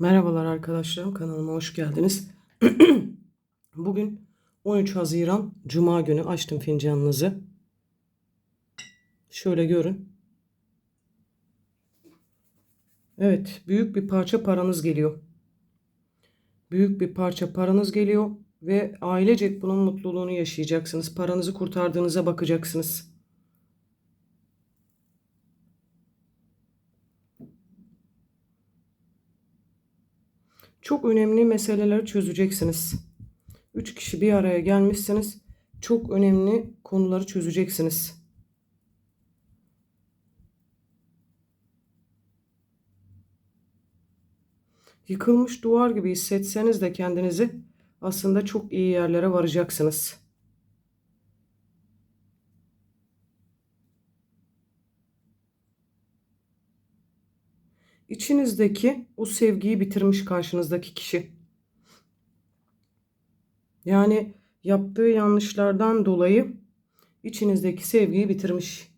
Merhabalar arkadaşlarım kanalıma hoş geldiniz. Bugün 13 Haziran Cuma günü açtım fincanınızı. Şöyle görün. Evet büyük bir parça paranız geliyor. Büyük bir parça paranız geliyor ve ailecek bunun mutluluğunu yaşayacaksınız. Paranızı kurtardığınıza bakacaksınız. Çok önemli meseleleri çözeceksiniz. Üç kişi bir araya gelmişsiniz. Çok önemli konuları çözeceksiniz. Yıkılmış duvar gibi hissetseniz de kendinizi aslında çok iyi yerlere varacaksınız. İçinizdeki o sevgiyi bitirmiş karşınızdaki kişi. Yani yaptığı yanlışlardan dolayı içinizdeki sevgiyi bitirmiş.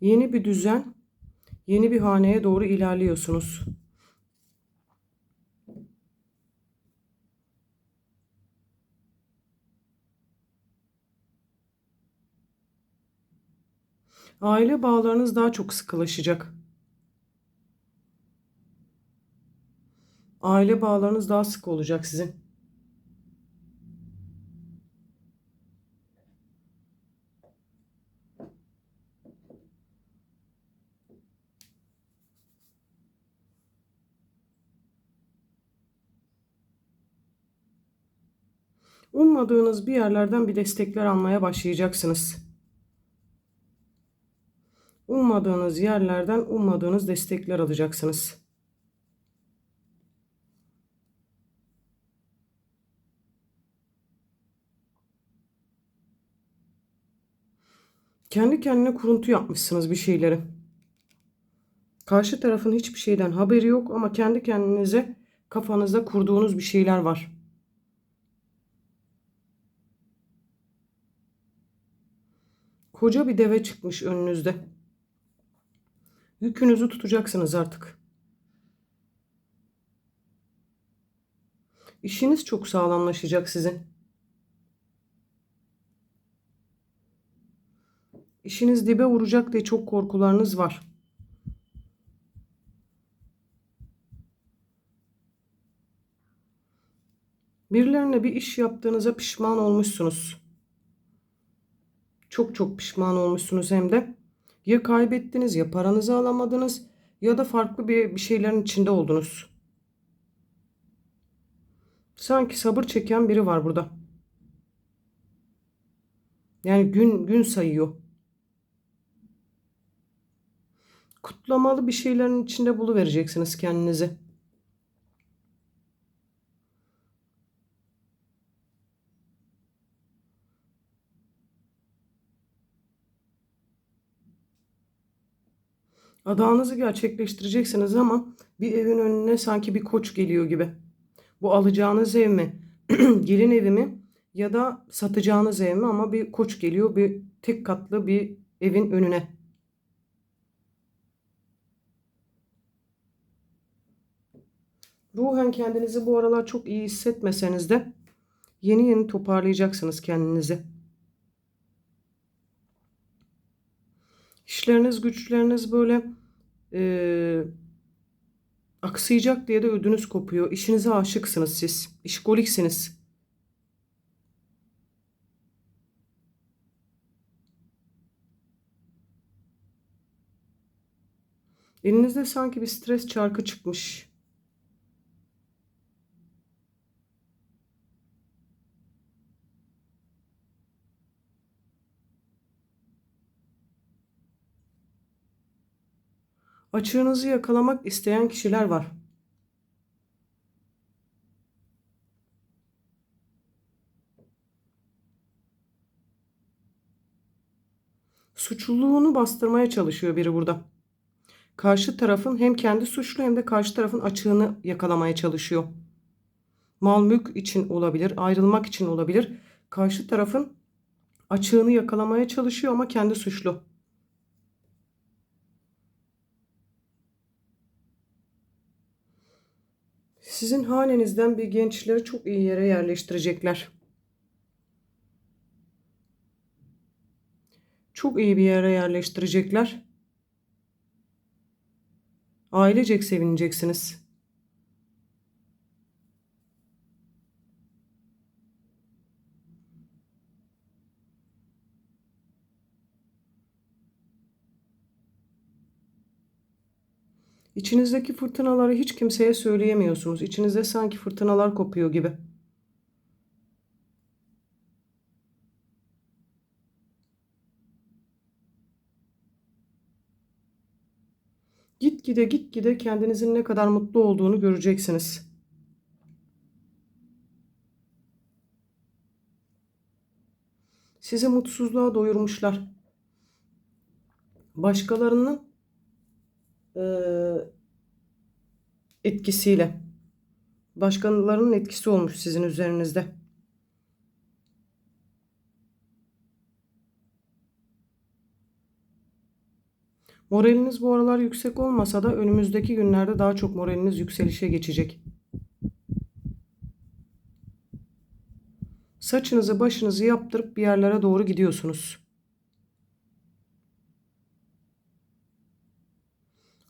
Yeni bir düzen, yeni bir haneye doğru ilerliyorsunuz. Aile bağlarınız daha çok sıkılaşacak. Aile bağlarınız daha sık olacak sizin. Ummadığınız bir yerlerden bir destekler almaya başlayacaksınız. Ummadığınız yerlerden ummadığınız destekler alacaksınız. Kendi kendine kuruntu yapmışsınız bir şeyleri. Karşı tarafın hiçbir şeyden haberi yok ama kendi kendinize kafanızda kurduğunuz bir şeyler var. Koca bir deve çıkmış önünüzde. Yükünüzü tutacaksınız artık. İşiniz çok sağlamlaşacak sizin. İşiniz dibe vuracak diye çok korkularınız var. Birilerine bir iş yaptığınıza pişman olmuşsunuz. Çok çok pişman olmuşsunuz hem de. Ya kaybettiniz ya paranızı alamadınız ya da farklı bir, bir şeylerin içinde oldunuz. Sanki sabır çeken biri var burada. Yani gün gün sayıyor. Kutlamalı bir şeylerin içinde buluvereceksiniz kendinizi. Adağınızı gerçekleştireceksiniz ama bir evin önüne sanki bir koç geliyor gibi. Bu alacağınız ev mi, gelin evi mi ya da satacağınız ev mi ama bir koç geliyor bir tek katlı bir evin önüne. Ruhen kendinizi bu aralar çok iyi hissetmeseniz de yeni yeni toparlayacaksınız kendinizi. İşleriniz, güçleriniz böyle e, aksayacak diye de ödünüz kopuyor. İşinize aşıksınız siz. İşkoliksiniz. Elinizde sanki bir stres çarkı çıkmış. Açığınızı yakalamak isteyen kişiler var. Suçluluğunu bastırmaya çalışıyor biri burada. Karşı tarafın hem kendi suçlu hem de karşı tarafın açığını yakalamaya çalışıyor. Mal mülk için olabilir, ayrılmak için olabilir. Karşı tarafın Açığını yakalamaya çalışıyor ama kendi suçlu. Sizin hanenizden bir gençleri çok iyi yere yerleştirecekler. Çok iyi bir yere yerleştirecekler. Ailecek sevineceksiniz. İçinizdeki fırtınaları hiç kimseye söyleyemiyorsunuz. İçinizde sanki fırtınalar kopuyor gibi. Gitgide gitgide kendinizin ne kadar mutlu olduğunu göreceksiniz. Sizi mutsuzluğa doyurmuşlar. Başkalarının etkisiyle. Başkalarının etkisi olmuş sizin üzerinizde. Moraliniz bu aralar yüksek olmasa da önümüzdeki günlerde daha çok moraliniz yükselişe geçecek. Saçınızı başınızı yaptırıp bir yerlere doğru gidiyorsunuz.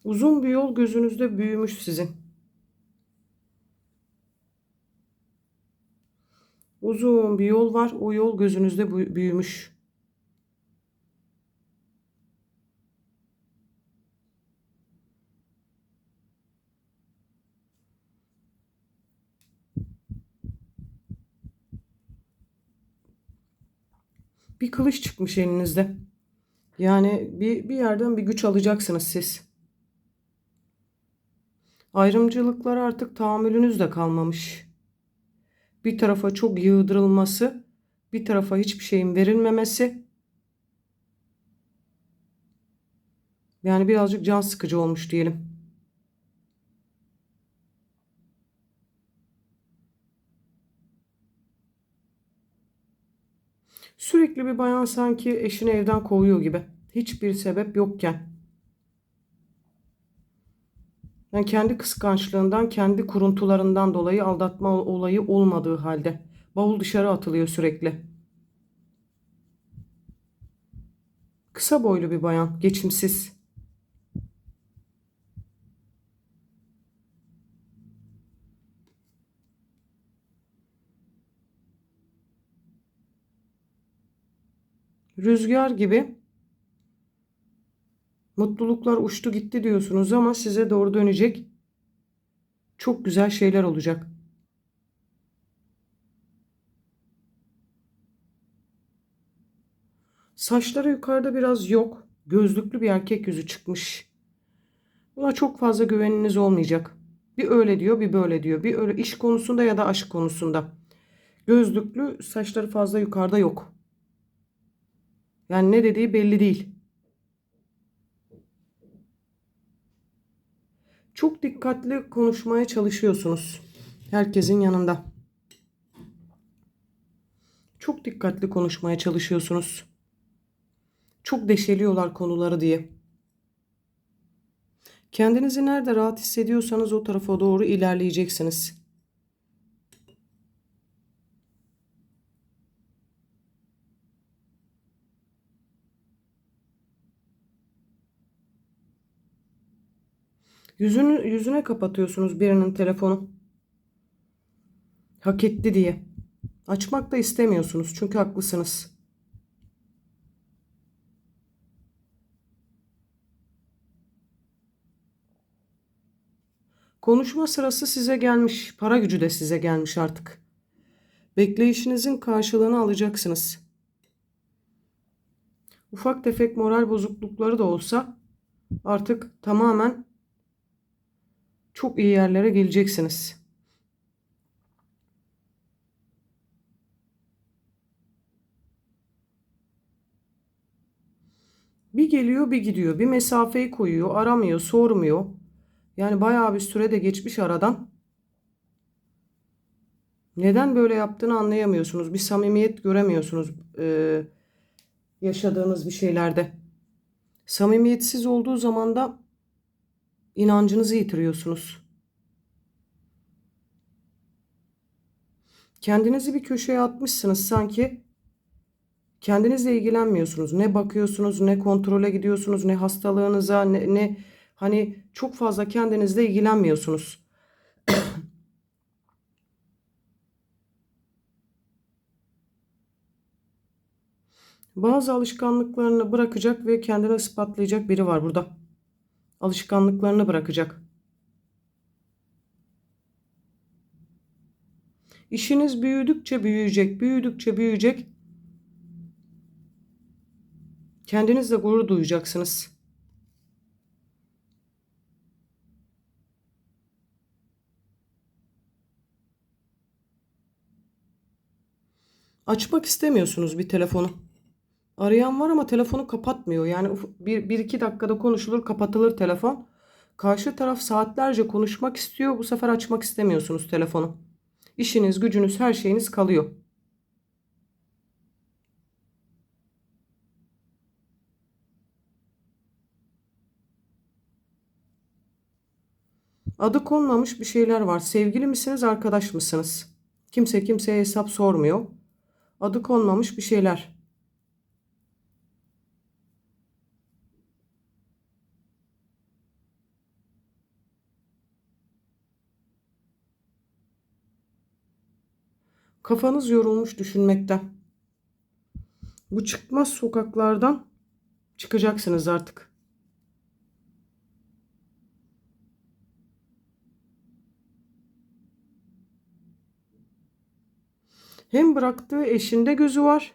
Uzun bir yol gözünüzde büyümüş sizin. Uzun bir yol var. O yol gözünüzde büyü- büyümüş. Bir kılıç çıkmış elinizde. Yani bir, bir yerden bir güç alacaksınız siz. Ayrımcılıklara artık tahammülünüz de kalmamış. Bir tarafa çok yığdırılması, bir tarafa hiçbir şeyin verilmemesi. Yani birazcık can sıkıcı olmuş diyelim. Sürekli bir bayan sanki eşini evden kovuyor gibi. Hiçbir sebep yokken. Yani kendi kıskançlığından, kendi kuruntularından dolayı aldatma olayı olmadığı halde. Bavul dışarı atılıyor sürekli. Kısa boylu bir bayan, geçimsiz. Rüzgar gibi mutluluklar uçtu gitti diyorsunuz ama size doğru dönecek çok güzel şeyler olacak. Saçları yukarıda biraz yok. Gözlüklü bir erkek yüzü çıkmış. Buna çok fazla güveniniz olmayacak. Bir öyle diyor, bir böyle diyor. Bir öyle iş konusunda ya da aşk konusunda. Gözlüklü saçları fazla yukarıda yok. Yani ne dediği belli değil. Çok dikkatli konuşmaya çalışıyorsunuz. Herkesin yanında. Çok dikkatli konuşmaya çalışıyorsunuz. Çok deşeliyorlar konuları diye. Kendinizi nerede rahat hissediyorsanız o tarafa doğru ilerleyeceksiniz. Yüzünü, yüzüne kapatıyorsunuz birinin telefonu. Hak etti diye. Açmak da istemiyorsunuz çünkü haklısınız. Konuşma sırası size gelmiş. Para gücü de size gelmiş artık. Bekleyişinizin karşılığını alacaksınız. Ufak tefek moral bozuklukları da olsa artık tamamen çok iyi yerlere geleceksiniz. Bir geliyor bir gidiyor. Bir mesafeyi koyuyor. Aramıyor, sormuyor. Yani bayağı bir süre de geçmiş aradan. Neden böyle yaptığını anlayamıyorsunuz. Bir samimiyet göremiyorsunuz. Ee, yaşadığınız bir şeylerde. Samimiyetsiz olduğu zaman da inancınızı yitiriyorsunuz. Kendinizi bir köşeye atmışsınız sanki kendinizle ilgilenmiyorsunuz. Ne bakıyorsunuz, ne kontrole gidiyorsunuz, ne hastalığınıza, ne, ne hani çok fazla kendinizle ilgilenmiyorsunuz. Bazı alışkanlıklarını bırakacak ve kendini ispatlayacak biri var burada. Alışkanlıklarını bırakacak. İşiniz büyüdükçe büyüyecek, büyüdükçe büyüyecek. Kendinizle gurur duyacaksınız. Açmak istemiyorsunuz bir telefonu. Arayan var ama telefonu kapatmıyor. Yani bir, bir iki dakikada konuşulur kapatılır telefon. Karşı taraf saatlerce konuşmak istiyor. Bu sefer açmak istemiyorsunuz telefonu. İşiniz, gücünüz, her şeyiniz kalıyor. Adı konmamış bir şeyler var. Sevgili misiniz, arkadaş mısınız? Kimse kimseye hesap sormuyor. Adı konmamış bir şeyler. Kafanız yorulmuş düşünmekten. Bu çıkmaz sokaklardan çıkacaksınız artık. Hem bıraktığı eşinde gözü var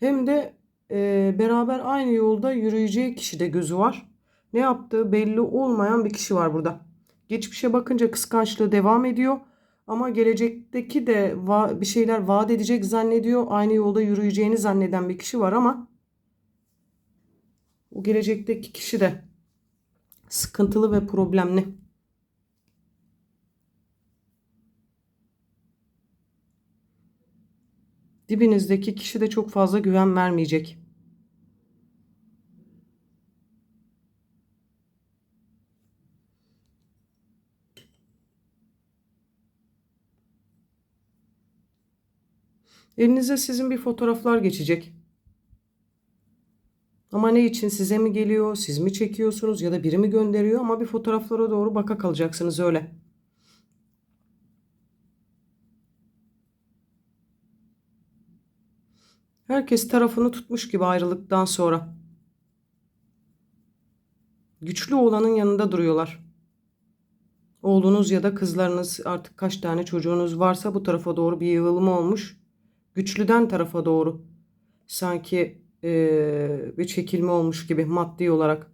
hem de e, beraber aynı yolda yürüyeceği kişide gözü var. Ne yaptığı belli olmayan bir kişi var burada. Geçmişe bakınca kıskançlığı devam ediyor. Ama gelecekteki de bir şeyler vaat edecek zannediyor. Aynı yolda yürüyeceğini zanneden bir kişi var ama o gelecekteki kişi de sıkıntılı ve problemli. Dibinizdeki kişi de çok fazla güven vermeyecek. Elinize sizin bir fotoğraflar geçecek. Ama ne için size mi geliyor, siz mi çekiyorsunuz ya da biri mi gönderiyor ama bir fotoğraflara doğru baka kalacaksınız öyle. Herkes tarafını tutmuş gibi ayrılıktan sonra. Güçlü olanın yanında duruyorlar. Oğlunuz ya da kızlarınız artık kaç tane çocuğunuz varsa bu tarafa doğru bir yığılma olmuş. Güçlüden tarafa doğru. Sanki ee, bir çekilme olmuş gibi maddi olarak.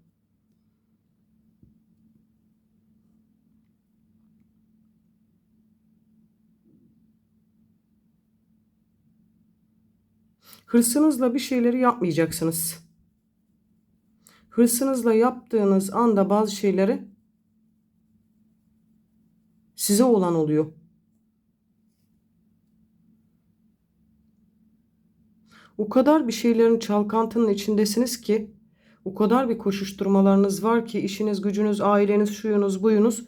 Hırsınızla bir şeyleri yapmayacaksınız. Hırsınızla yaptığınız anda bazı şeyleri size olan oluyor. O kadar bir şeylerin çalkantının içindesiniz ki, o kadar bir koşuşturmalarınız var ki işiniz, gücünüz, aileniz, şuyunuz, buyunuz.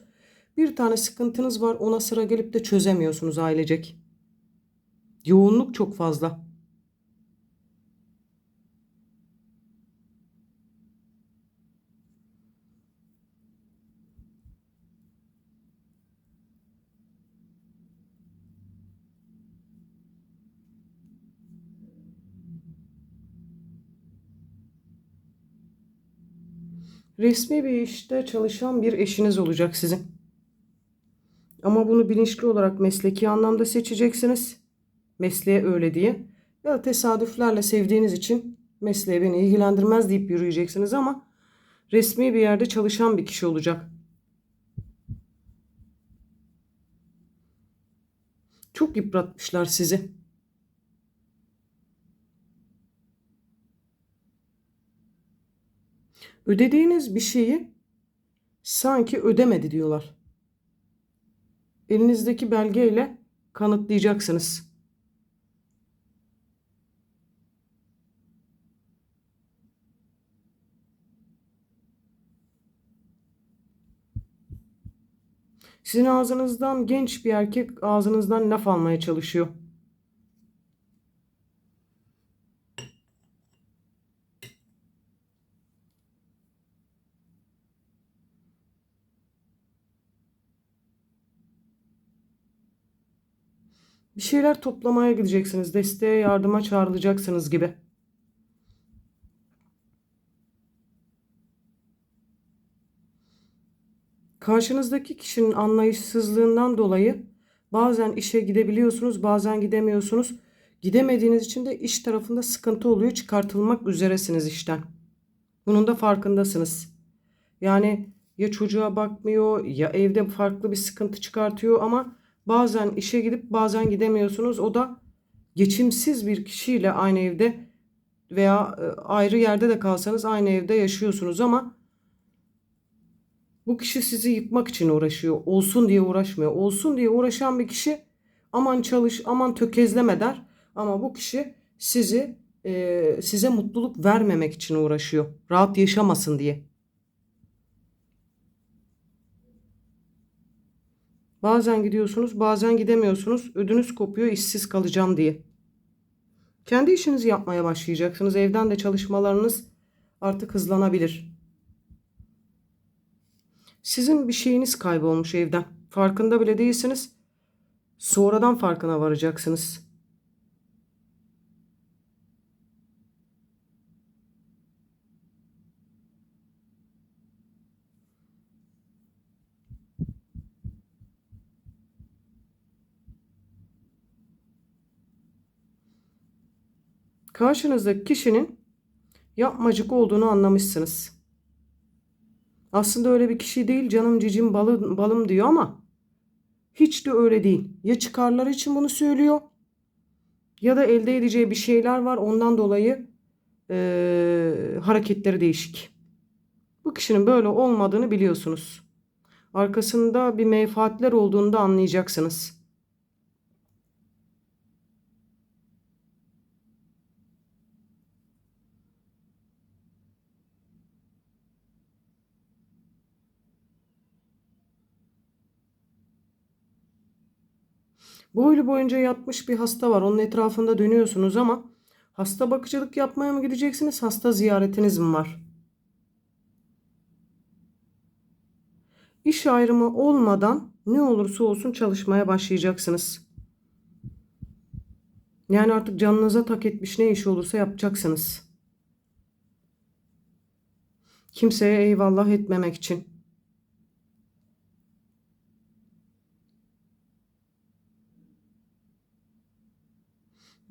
Bir tane sıkıntınız var ona sıra gelip de çözemiyorsunuz ailecek. Yoğunluk çok fazla. Resmi bir işte çalışan bir eşiniz olacak sizin. Ama bunu bilinçli olarak mesleki anlamda seçeceksiniz. Mesleğe öyle diye. Ya da tesadüflerle sevdiğiniz için mesleğe beni ilgilendirmez deyip yürüyeceksiniz ama resmi bir yerde çalışan bir kişi olacak. Çok yıpratmışlar sizi. Ödediğiniz bir şeyi sanki ödemedi diyorlar. Elinizdeki belgeyle kanıtlayacaksınız. Sizin ağzınızdan genç bir erkek ağzınızdan laf almaya çalışıyor. Bir şeyler toplamaya gideceksiniz. Desteğe, yardıma çağrılacaksınız gibi. Karşınızdaki kişinin anlayışsızlığından dolayı bazen işe gidebiliyorsunuz, bazen gidemiyorsunuz. Gidemediğiniz için de iş tarafında sıkıntı oluyor. Çıkartılmak üzeresiniz işten. Bunun da farkındasınız. Yani ya çocuğa bakmıyor ya evde farklı bir sıkıntı çıkartıyor ama bazen işe gidip bazen gidemiyorsunuz. O da geçimsiz bir kişiyle aynı evde veya e, ayrı yerde de kalsanız aynı evde yaşıyorsunuz ama bu kişi sizi yıkmak için uğraşıyor. Olsun diye uğraşmıyor. Olsun diye uğraşan bir kişi aman çalış, aman tökezleme der. Ama bu kişi sizi e, size mutluluk vermemek için uğraşıyor. Rahat yaşamasın diye. Bazen gidiyorsunuz, bazen gidemiyorsunuz. Ödünüz kopuyor, işsiz kalacağım diye. Kendi işinizi yapmaya başlayacaksınız. Evden de çalışmalarınız artık hızlanabilir. Sizin bir şeyiniz kaybolmuş evden. Farkında bile değilsiniz. Sonradan farkına varacaksınız. Karşınızdaki kişinin yapmacık olduğunu anlamışsınız. Aslında öyle bir kişi değil canım cicim balım, balım diyor ama hiç de öyle değil. Ya çıkarları için bunu söylüyor ya da elde edeceği bir şeyler var ondan dolayı e, hareketleri değişik. Bu kişinin böyle olmadığını biliyorsunuz. Arkasında bir menfaatler olduğunu da anlayacaksınız. Boylu boyunca yatmış bir hasta var. Onun etrafında dönüyorsunuz ama hasta bakıcılık yapmaya mı gideceksiniz? Hasta ziyaretiniz mi var? İş ayrımı olmadan ne olursa olsun çalışmaya başlayacaksınız. Yani artık canınıza tak etmiş ne iş olursa yapacaksınız. Kimseye eyvallah etmemek için.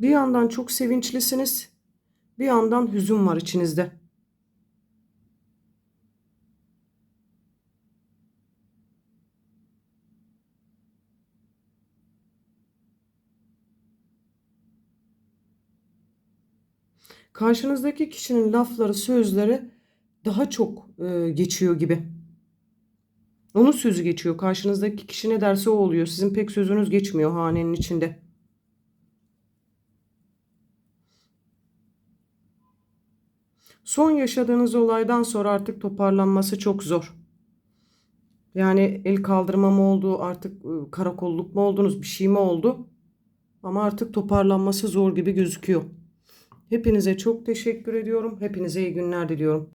Bir yandan çok sevinçlisiniz, bir yandan hüzün var içinizde. Karşınızdaki kişinin lafları, sözleri daha çok e, geçiyor gibi. Onun sözü geçiyor. Karşınızdaki kişi ne derse o oluyor. Sizin pek sözünüz geçmiyor hanenin içinde. Son yaşadığınız olaydan sonra artık toparlanması çok zor. Yani el kaldırma mı oldu, artık ıı, karakolluk mu oldunuz, bir şey mi oldu? Ama artık toparlanması zor gibi gözüküyor. Hepinize çok teşekkür ediyorum. Hepinize iyi günler diliyorum.